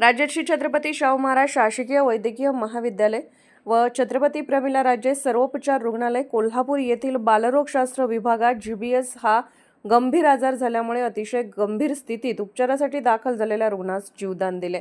राज्यश्री छत्रपती शाहू महाराज शासकीय वैद्यकीय महाविद्यालय व छत्रपती प्रमिला राजे सर्वोपचार रुग्णालय कोल्हापूर येथील बालरोगशास्त्र विभागात जी बी एस हा गंभीर आजार झाल्यामुळे अतिशय गंभीर स्थितीत उपचारासाठी दाखल झालेल्या रुग्णास जीवदान दिले.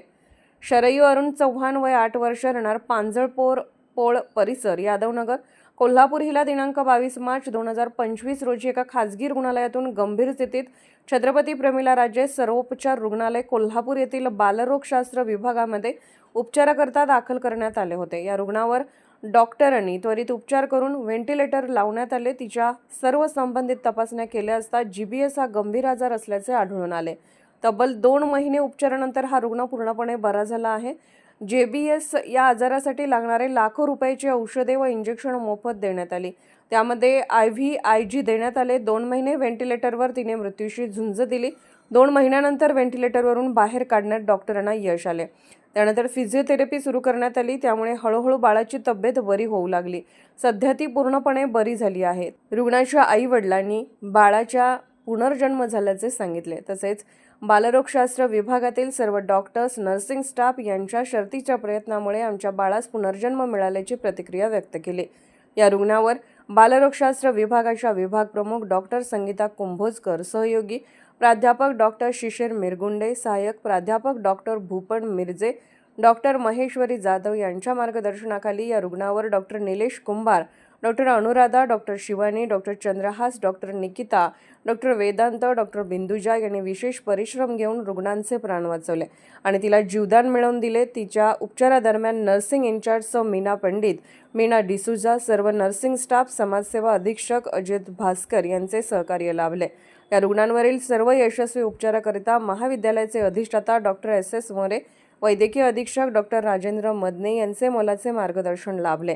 शरयू अरुण चव्हाण वय आठ वर्ष राहणार पांजळपोर पोळ परिसर यादवनगर कोल्हापूर हिला दिनांक बावीस मार्च दोन हजार पंचवीस रोजी एका खाजगी रुग्णालयातून गंभीर स्थितीत छत्रपती प्रमिला राजे सर्वोपचार रुग्णालय कोल्हापूर येथील बालरोगशास्त्र विभागामध्ये उपचाराकरता दाखल करण्यात आले होते. या रुग्णावर डॉक्टरांनी त्वरित उपचार करून व्हेंटिलेटर लावण्यात आले. तिच्या सर्व संबंधित तपासण्या केल्या असता जीबीएस हा गंभीर आजार असल्याचे आढळून आले. तब्बल दोन महिने उपचारानंतर हा रुग्ण पूर्णपणे बरा झाला आहे. जे बी एस या आजारासाठी लागणारे लाखो रुपयाची औषधे व इंजेक्शन मोफत देण्यात आली. त्यामध्ये आय व्ही आय जी देण्यात आले. दोन महिने व्हेंटिलेटरवर तिने मृत्यूशी झुंज दिली. दोन महिन्यानंतर व्हेंटिलेटरवरून बाहेर काढण्यात डॉक्टरांना यश आले. त्यानंतर फिजिओथेरपी सुरू करण्यात आली. त्यामुळे हळूहळू बाळाची तब्येत बरी होऊ लागली. सध्या ती पूर्णपणे बरी झाली आहे. रुग्णाच्या आई वडिलांनी बाळाच्या पुनर्जन्म झाल्याचे सांगितले. तसेच बालरोगशास्त्र विभागातील सर्व डॉक्टर्स नर्सिंग स्टाफ यांच्या शर्तीच्या प्रयत्नामुळे आमच्या बाळास पुनर्जन्म मिळाल्याची प्रतिक्रिया व्यक्त केली. या रुग्णावर बालरोगशास्त्र विभागाच्या विभाग प्रमुख डॉक्टर संगीता कुंभोजकर सहयोगी प्राध्यापक डॉक्टर शिशिर मिरगुंडे सहाय्यक प्राध्यापक डॉक्टर भूपण मिरजे डॉक्टर महेश्वरी जाधव यांच्या मार्गदर्शनाखाली या रुग्णावर doctor Nilesh Kumbhar doctor Anuradha doctor Shivani doctor Chandrahas doctor Nikita doctor Vedant doctor Binduja यांनी विशेष परिश्रम घेऊन रुग्णांचे प्राण वाचवले. आणि तिला जीवदान मिळवून दिले. तिच्या उपचारादरम्यान नर्सिंग इन्चार्ज मीना पंडित मीना डिसुजा सर्व नर्सिंग स्टाफ समाजसेवा अधीक्षक अजित भास्कर यांचे सहकार्य लाभले. या रुग्णांवरील सर्व यशस्वी उपचाराकरिता महाविद्यालयाचे अधिष्ठाता डॉक्टर एस एस मोरे वैद्यकीय अधीक्षक डॉक्टर राजेंद्र मदने यांचे मोलाचे मार्गदर्शन लाभले.